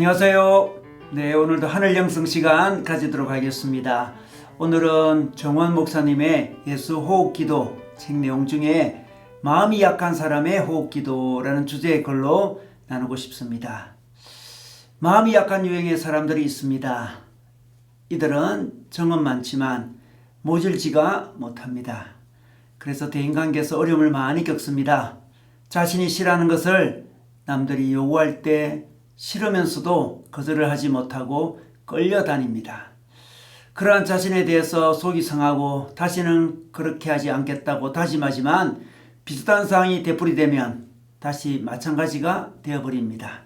안녕하세요. 네, 오늘도 하늘 영성 시간 가지도록 하겠습니다. 오늘은 정원 목사님의 예수 호흡 기도 책 내용 중에 마음이 약한 사람의 호흡 기도라는 주제의 글로 나누고 싶습니다. 마음이 약한 유형의 사람들이 있습니다. 이들은 정은 많지만 모질지가 못합니다. 그래서 대인관계에서 어려움을 많이 겪습니다. 자신이 싫어하는 것을 남들이 요구할 때 싫으면서도 거절을 하지 못하고 끌려다닙니다. 그러한 자신에 대해서 속이 상하고 다시는 그렇게 하지 않겠다고 다짐하지만 비슷한 상황이 되풀이되면 다시 마찬가지가 되어버립니다.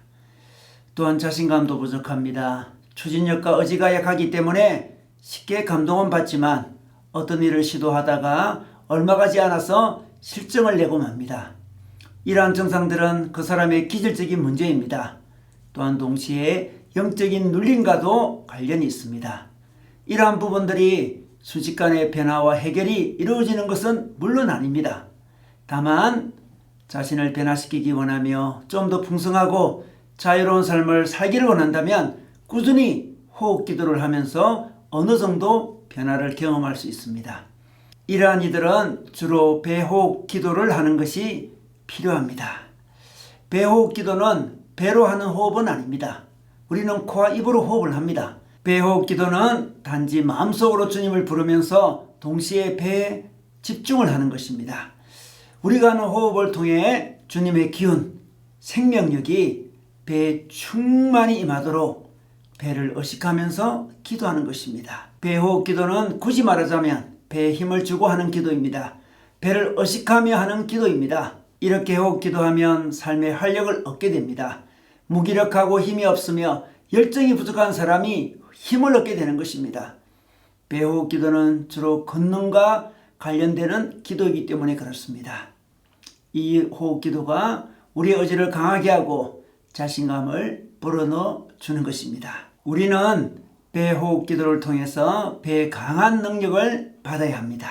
또한 자신감도 부족합니다. 추진력과 의지가 약하기 때문에 쉽게 감동은 받지만 어떤 일을 시도하다가 얼마 가지 않아서 실정을 내고 맙니다. 이러한 증상들은 그 사람의 기질적인 문제입니다. 또한 동시에 영적인 눌림과도 관련이 있습니다. 이러한 부분들이 순식간에 변화와 해결이 이루어지는 것은 물론 아닙니다. 다만 자신을 변화시키기 원하며 좀 더 풍성하고 자유로운 삶을 살기를 원한다면 꾸준히 호흡 기도를 하면서 어느 정도 변화를 경험할 수 있습니다. 이러한 이들은 주로 배호흡 기도를 하는 것이 필요합니다. 배호흡 기도는 배로 하는 호흡은 아닙니다. 우리는 코와 입으로 호흡을 합니다. 배호흡 기도는 단지 마음속으로 주님을 부르면서 동시에 배에 집중을 하는 것입니다. 우리가 하는 호흡을 통해 주님의 기운, 생명력이 배에 충만히 임하도록 배를 의식하면서 기도하는 것입니다. 배호흡 기도는 굳이 말하자면 배에 힘을 주고 하는 기도입니다. 배를 의식하며 하는 기도입니다. 이렇게 호흡 기도하면 삶의 활력을 얻게 됩니다. 무기력하고 힘이 없으며 열정이 부족한 사람이 힘을 얻게 되는 것입니다. 배호흡 기도는 주로 걷는과 관련되는 기도이기 때문에 그렇습니다. 이 호흡 기도가 우리의 의지를 강하게 하고 자신감을 불어넣어 주는 것입니다. 우리는 배 호흡 기도를 통해서 배의 강한 능력을 받아야 합니다.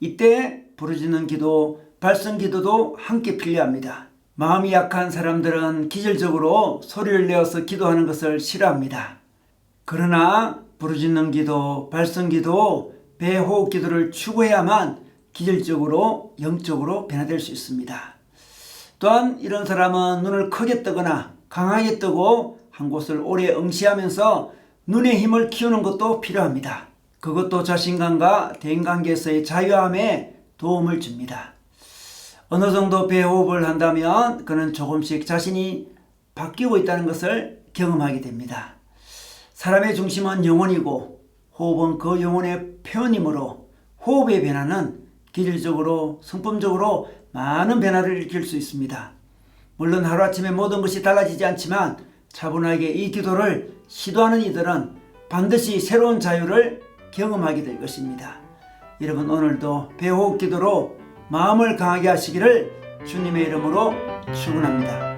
이때 부르짖는 기도, 발성 기도도 함께 필요합니다. 마음이 약한 사람들은 기질적으로 소리를 내어서 기도하는 것을 싫어합니다. 그러나 부르짖는 기도, 발성 기도, 배호흡 기도를 추구해야만 기질적으로 영적으로 변화될 수 있습니다. 또한 이런 사람은 눈을 크게 뜨거나 강하게 뜨고 한 곳을 오래 응시하면서 눈의 힘을 키우는 것도 필요합니다. 그것도 자신감과 대인관계에서의 자유함에 도움을 줍니다. 어느 정도 배호흡을 한다면 그는 조금씩 자신이 바뀌고 있다는 것을 경험하게 됩니다. 사람의 중심은 영혼이고 호흡은 그 영혼의 표현이므로 호흡의 변화는 기질적으로 성품적으로 많은 변화를 일으킬 수 있습니다. 물론 하루아침에 모든 것이 달라지지 않지만 차분하게 이 기도를 시도하는 이들은 반드시 새로운 자유를 경험하게 될 것입니다. 여러분 오늘도 배호흡 기도로 마음을 강하게 하시기를 주님의 이름으로 축원합니다.